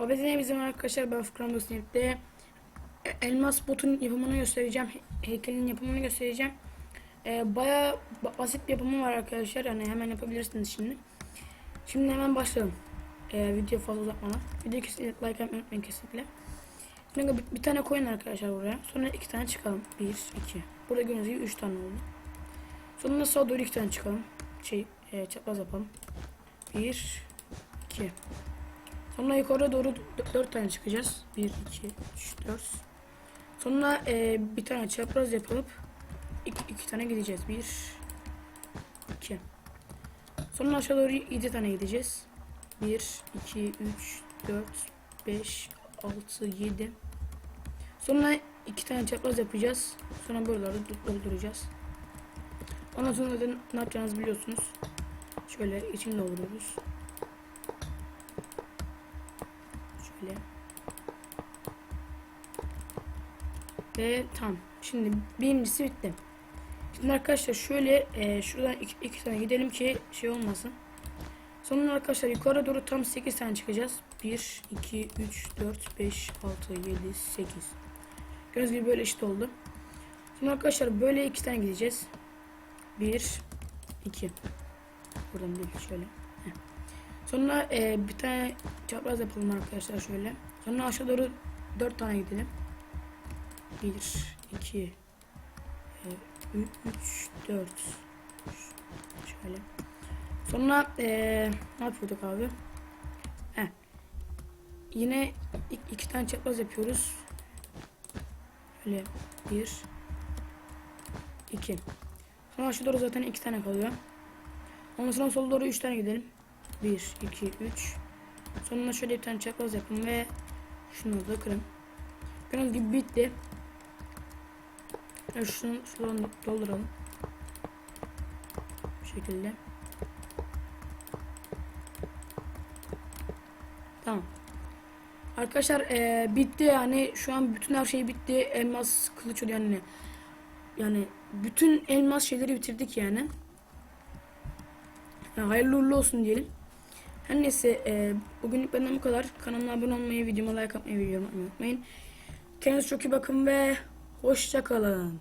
Obezine bizim arkadaşlar ben Fıkram Gösterip'te elmas botun yapımını göstereceğim. He- Heykelin yapımını göstereceğim. Ee, Baya basit bir yapımı var arkadaşlar. Yani hemen yapabilirsiniz şimdi. Şimdi hemen başlayalım. Ee, video fazla uzatmadan. Video kesinlikle like yapmayı unutmayın kesinlikle. Şimdi bir, bir tane koyun arkadaşlar buraya. Sonra iki tane çıkalım. Bir, iki. Burada gördüğünüz gibi üç tane oldu. Sonra sağa doğru iki tane çıkalım. Şey, e, çapraz yapalım. Bir, iki. Sonra yukarı doğru d- dört tane çıkacağız. Bir, iki, üç, dört. Sonra e, bir tane çapraz yapılıp iki, iki tane gideceğiz. Bir, iki. Sonra aşağı doğru yedi tane gideceğiz. Bir, iki, üç, dört, beş, altı, yedi. Sonra iki tane çapraz yapacağız. Sonra buraları do- dolduracağız. Ondan sonra ne yapacağınızı biliyorsunuz. Şöyle içini dolduruyoruz. Şöyle. Ve tam. Şimdi birincisi bitti. Şimdi arkadaşlar şöyle e, şuradan iki, iki tane gidelim ki şey olmasın. Sonra arkadaşlar yukarı doğru tam 8 tane çıkacağız. 1, 2, 3, 4, 5, 6, 7, 8. Gördüğünüz gibi böyle eşit oldu. Sonra arkadaşlar böyle iki tane gideceğiz. 1, 2. Buradan değil şöyle. Sonra e, bir tane çapraz yapalım arkadaşlar şöyle. Sonra aşağı doğru 4 tane gidelim. 1, 2, 3, 4. Şöyle. Sonra eee ne yapıyorduk abi? Heh. Yine iki, tane çapraz yapıyoruz. Böyle bir, iki. Sonra şu doğru zaten iki tane kalıyor. Ondan sonra sola doğru üç tane gidelim. Bir, iki, üç. Sonra şöyle bir tane çapraz yapın ve şunu da kırın. Gördüğünüz gibi bitti. Evet, şunu şuradan dolduralım. Bu şekilde. Tamam. Arkadaşlar eee, bitti yani şu an bütün her şey bitti. Elmas kılıç yani. Yani bütün elmas şeyleri bitirdik yani. yani hayırlı uğurlu olsun diyelim. Her neyse eee bugünlük benden bu kadar. Kanalıma abone olmayı, videoma like atmayı, videomu unutmayın. Kendinize çok iyi bakın ve hoşça kalın.